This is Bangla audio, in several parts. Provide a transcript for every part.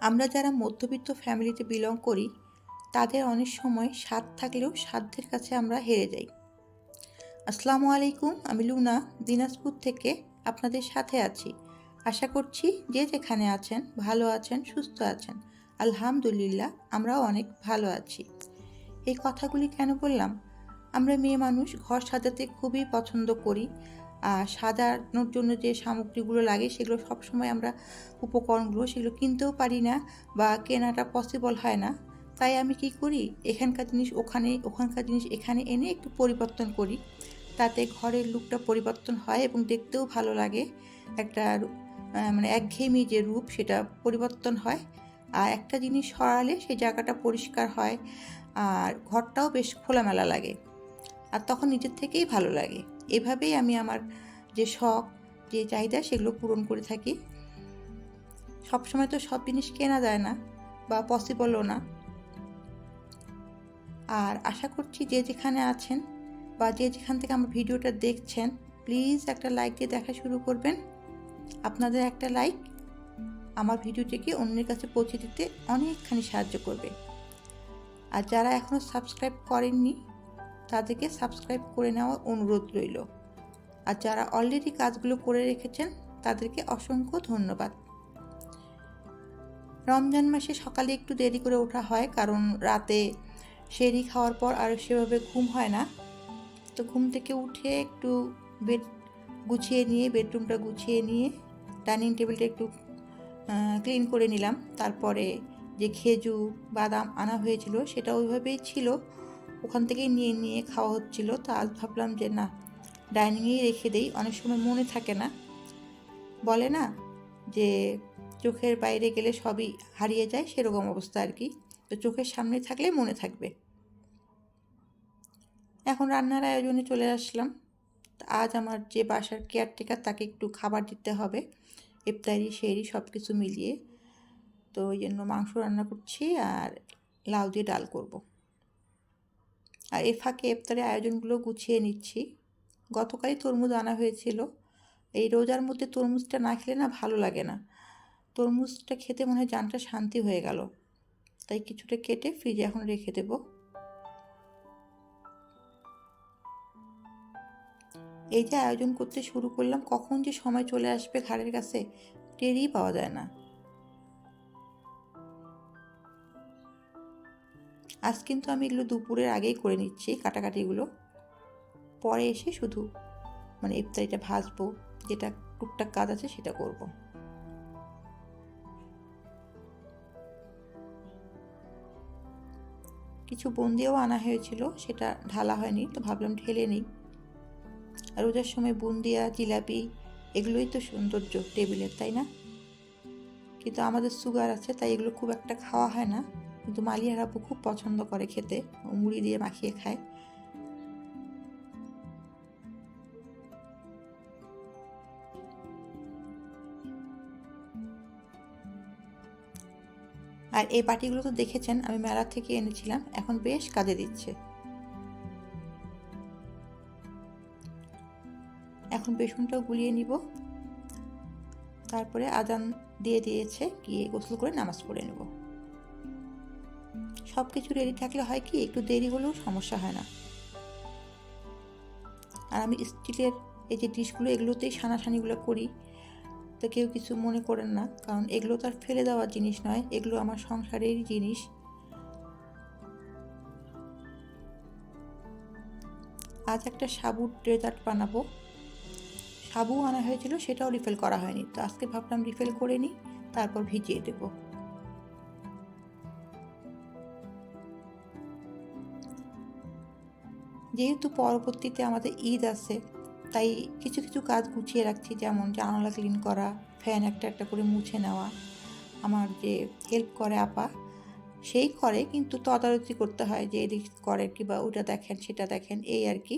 আমরা যারা মধ্যবিত্ত ফ্যামিলিতে বিলং করি, তাদের অনেক সময় স্বাদ থাকলেও সাধ্যের কাছে আমরা হেরে যাই। আসসালামু আলাইকুম, আমি লুনা, দিনাজপুর থেকে আপনাদের সাথে আছি। আশা করছি যে যেখানে আছেন, ভালো আছেন, সুস্থ আছেন। আলহামদুলিল্লাহ, আমরাও অনেক ভালো আছি। এই কথাগুলি কেন বললাম? আমরা মেয়ে মানুষ, ঘর সাজাতে খুবই পছন্দ করি। সাজানোর জন্য যে সামগ্রীগুলো লাগে, সেগুলো সবসময় আমরা উপকরণগুলো সেগুলো কিনতেও পারি না বা কেনাটা পসিবল হয় না। তাই আমি কি করি, এখানকার জিনিস ওখানে, ওখানকার জিনিস এখানে এনে একটু পরিবর্তন করি। তাতে ঘরের লুকটা পরিবর্তন হয় এবং দেখতেও ভালো লাগে। একটা মানে একঘেয়েমি যে রূপ, সেটা পরিবর্তন হয়। আর একটা জিনিস সরালে সেই জায়গাটা পরিষ্কার হয়। আর ঘরটাও বেশ খোলামেলা লাগে। আর তখন নিজের থেকেই ভালো লাগে। এভাবেই আমি আমার যে শখ, যে চাহিদা সেগুলো পূরণ করে থাকি। সবসময় তো সব জিনিস কেনা যায় না বা পসিবলও না। আর আশা করছি যে যেখানে আছেন বা যে যেখান থেকে আমার ভিডিওটা দেখছেন প্লিজ একটা লাইক দিয়ে দেখা শুরু করবেন। আপনাদের একটা লাইক আমার ভিডিওটিকে অন্যের কাছে পৌঁছে দিতে অনেকখানি সাহায্য করবে। আর যারা এখনও সাবস্ক্রাইব করেননি তাদেরকে সাবস্ক্রাইব করে নেওয়ার অনুরোধ রইল। আর যারা অলরেডি কাজগুলো করে রেখেছেন, তাদেরকে অসংখ্য ধন্যবাদ। রমজান মাসে সকালে একটু দেরি করে ওঠা হয়, কারণ রাতে সেরি খাওয়ার পর আর সেভাবে ঘুম হয় না। তো ঘুম থেকে উঠে একটু বেড গুছিয়ে নিয়ে বেডরুমটা গুছিয়ে নিয়ে ডাইনিং টেবিলটা একটু ক্লিন করে নিলাম। তারপরে যে খেজুর, বাদাম আনা হয়েছিল, সেটা ওইভাবেই ছিল। ওখান থেকেই নিয়ে নিয়ে খাওয়া হচ্ছিল। তো আজ ভাবলাম যে না ডাইনিংয়েই রেখে দেই। অনেক সময় মনে থাকে না। বলে না যে চোখের বাইরে গেলে সবই হারিয়ে যায়, সেরকম অবস্থা আর কি। তো চোখের সামনে থাকলে মনে থাকবে। এখন রান্নার আয়োজনে চলে আসলাম। আজ আমার যে বাসার কেয়ারটেকার তাকে একটু খাবার দিতে হবে। ইফতারি শেরি সব কিছু মিলিয়ে। তো ওই জন্য মাংস রান্না করছি আর লাউ দিয়ে ডাল করব। আর এ ফাঁকে ইফতারের আয়োজনগুলো গুছিয়ে নিচ্ছি। গতকালই তরমুজ আনা হয়েছিল। এই রোজার মধ্যে তরমুজটা না খেলে না ভালো লাগে না। তরমুজটা খেতে মনে হয় জানটা শান্তি হয়ে গেল। তাই কিছুটা কেটে ফ্রিজে এখন রেখে দেব। এই যে আয়োজন করতে শুরু করলাম, কখন যে সময় চলে আসবে ঘাড়ের কাছে টেরই পাওয়া যায় না। আজ কিন্তু আমি এগুলো দুপুরের আগেই করে নিচ্ছি কাটাকাটিগুলো। পরে এসে শুধু মানে ইফতারিটা ভাজবো, যেটা টুকটাক কাজ আছে সেটা করব। কিছু বুন্দিও আনা হয়েছিল, সেটা ঢালা হয়নি, তো ভাবলাম ঢেলে নিই। আর রোজার সময় বুন্দিয়া, জিলাপি, এগুলোই তো সৌন্দর্য টেবিলের, তাই না? কিন্তু আমাদের সুগার আছে, তাই এগুলো খুব একটা খাওয়া হয় না। কিন্তু মালিয়ার আপু খুব পছন্দ করে খেতে মুড়ি দিয়ে মাখিয়ে খায়। আর এই বাটিগুলো তো দেখেছেন, আমি মেলা থেকে এনেছিলাম, এখন বেশ কাজে দিচ্ছে। এখন বেসনটাও গুলিয়ে নিব। তারপরে আজান দিয়ে দিয়েছে, গিয়ে গোসল করে নামাজ পড়ে নেব। সব কিছু রেডি থাকলে হয় কি, একটু দেরি হলেও সমস্যা হয় না। আর আমি স্টিলের এই যে ডিশগুলো, এগুলোতেই সানাসানিগুলো করি। তো কেউ কিছু মনে করেন না, কারণ এগুলো তো আর ফেলে দেওয়ার জিনিস নয়, এগুলো আমার সংসারেরই জিনিস। আজ একটা সাবুর ডেজার্ট বানাবো। সাবু আনা হয়েছিল, সেটাও রিফিল করা হয়নি। তো আজকে ভাবলাম রিফিল করে নিই, তারপর ভিজিয়ে দেব। যেহেতু পরবর্তীতে আমাদের ঈদ আছে, তাই কিছু কিছু কাজ গুছিয়ে রাখছি, যেমন জানালা ক্লিন করা ফ্যান একটা একটা করে মুছে নেওয়া, আমার যে হেল্প করে আপা, সেই করে, কিন্তু তদারকি করতে হয় যে এদিক করে কি বা ওটা দেখেন, সেটা দেখেন, এই আর কি।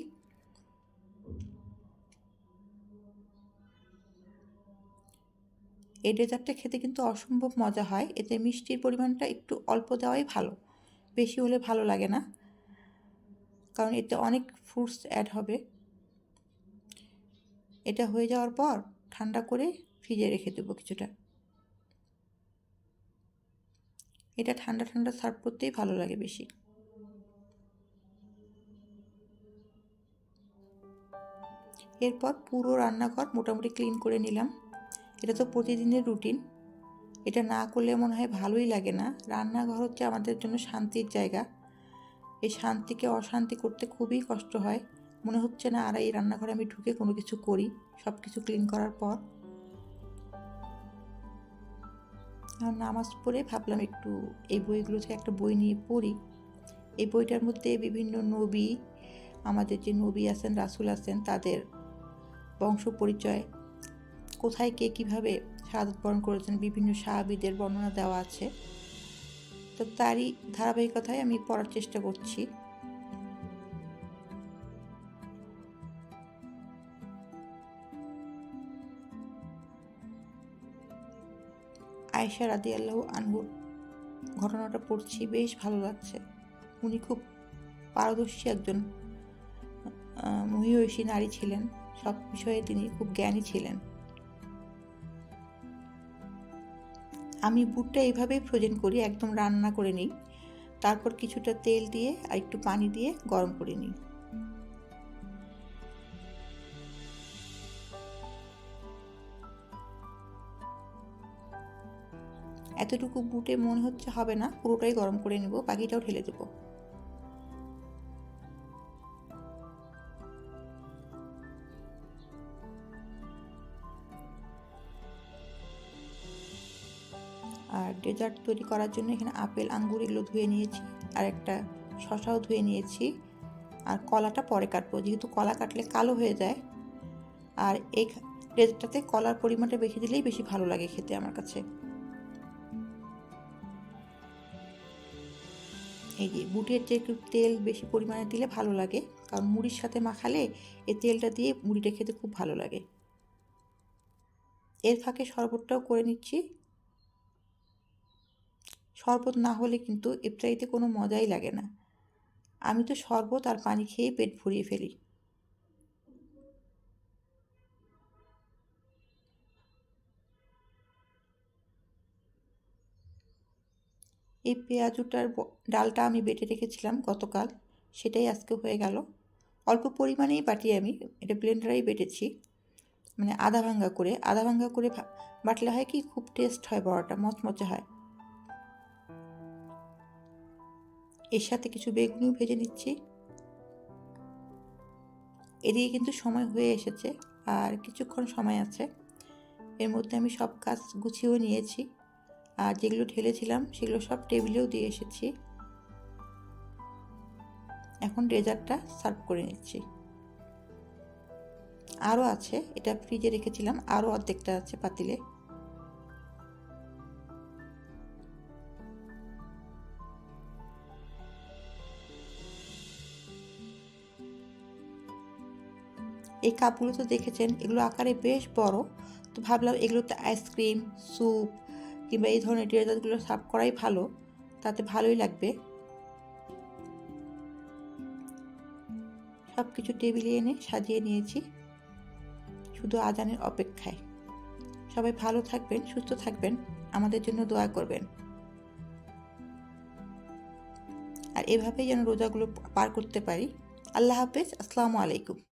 এই ডেজার্টটা খেতে কিন্তু অসম্ভব মজা হয়, এতে মিষ্টির পরিমাণটা একটু অল্প দেওয়াই ভালো, বেশি হলে ভালো লাগে না। কারণ এতে অনেক ফ্রুটস অ্যাড হবে। এটা হয়ে যাওয়ার পর ঠান্ডা করে ফ্রিজে রেখে দেবো কিছুটা। এটা ঠান্ডা ঠান্ডা সার্ভ করতেই ভালো লাগে বেশি। এরপর পুরো রান্নাঘর মোটামুটি ক্লিন করে নিলাম। এটা তো প্রতিদিনের রুটিন এটা না করলে মনে হয় ভালোই লাগে না। রান্নাঘর হচ্ছে আমাদের জন্য শান্তির জায়গা। এই শান্তিকে অশান্তি করতে খুবই কষ্ট হয়। মনে হচ্ছে না আর এই রান্নাঘরে আমি ঢুকে কোনো কিছু করি। সব কিছু ক্লিন করার পর। আর নামাজ পড়ে ভাবলাম একটু এই বইগুলো থেকে একটা বই নিয়ে পড়ি। এই বইটার মধ্যে বিভিন্ন নবী, আমাদের যে নবী আছেন, রাসুল আছেন, তাদের বংশ পরিচয়, কোথায় কে কীভাবে শাহাদত বরণ করেছেন, বিভিন্ন সাহাবিদের বর্ণনা দেওয়া আছে। তো তারই ধারাবাহিকতায় আমি পড়ার চেষ্টা করছি। আয়েশা রাদি আল্লাহ আনহুর ঘটনাটা পড়ছি, বেশ ভালো লাগছে। উনি খুব পারদর্শী একজন মহিষী নারী ছিলেন। সব বিষয়ে তিনি খুব জ্ঞানী ছিলেন। আমি বুটটা এইভাবেই ফ্রোজেন করি, একদম রান্না করে নিই। তারপর কিছুটা তেল দিয়ে আর একটু পানি দিয়ে গরম করে নিই। এতটুকু বুটে মনে হচ্ছে হবে না, পুরোটাই গরম করে নেব, বাকিটাও ঢেলে দেবো। ডেজার্ট তৈরি করার জন্য এখানে আপেল, আঙ্গুর এগুলো ধুয়ে নিয়েছি আর একটা শশাও ধুয়ে নিয়েছি। আর কলাটা পরে কাটবো, যেহেতু কলা কাটলে কালো হয়ে যায়। আর এই ডেজার্টটাতে কলার পরিমাণটা বেশি দিলেই বেশি ভালো লাগে খেতে আমার কাছে। এই যে বুটের যে একটু তেল বেশি পরিমাণে দিলে ভালো লাগে, কারণ মুড়ির সাথে মাখালে এই তেলটা দিয়ে মুড়িটা খেতে খুব ভালো লাগে। এর ফাঁকে শরবতটাও করে নিচ্ছি। শরবত না হলে কিন্তু ইফতারিতে কোনো মজাই লাগে না। আমি তো শরবত আর পানি খেয়ে পেট ভরিয়ে ফেলি। এই পেঁয়াজুটার ডালটা আমি বেটে রেখেছিলাম গতকাল, সেটাই আজকে হয়ে গেল। অল্প পরিমাণেই বাটি আমি, এটা ব্লেন্ডারেই বেটেছি। মানে আধা ভাঙ্গা করে, আধা ভাঙ্গা করে বাটলে হয় কি খুব টেস্ট হয় বড়াটা, মচমচে হয়। এর সাথে কিছু বেগুনিও ভেজে নিচ্ছি। এদিকে কিন্তু সময় হয়ে এসেছে আর কিছুক্ষণ সময় আছে। এর মধ্যে আমি সব কাজ গুছিয়েও নিয়েছি আর যেগুলো ঢেলেছিলাম সেগুলো সব টেবিলেও দিয়ে এসেছি। এখন ডেজার্টটা সার্ভ করে নিচ্ছি। আরও আছে, এটা ফ্রিজে রেখেছিলাম, আরও অর্ধেকটা আছে পাতিলে। এই কাপগুলো তো দেখেছেন, এগুলো আকারে বেশ বড়। তো ভাবলাম এগুলোতে আইসক্রিম, স্যুপ কিংবা এই ধরনের ডেজার্টগুলো সার্ভ করাই ভালো, তাতে ভালোই লাগবে। সব কিছু টেবিলে এনে সাজিয়ে নিয়েছি, শুধু আজানের অপেক্ষায়। সবাই ভালো থাকবেন, সুস্থ থাকবেন, আমাদের জন্য দোয়া করবেন। আর এভাবেই যেন রোজাগুলো পার করতে পারি। আল্লাহ হাফেজ, আসসালামু আলাইকুম।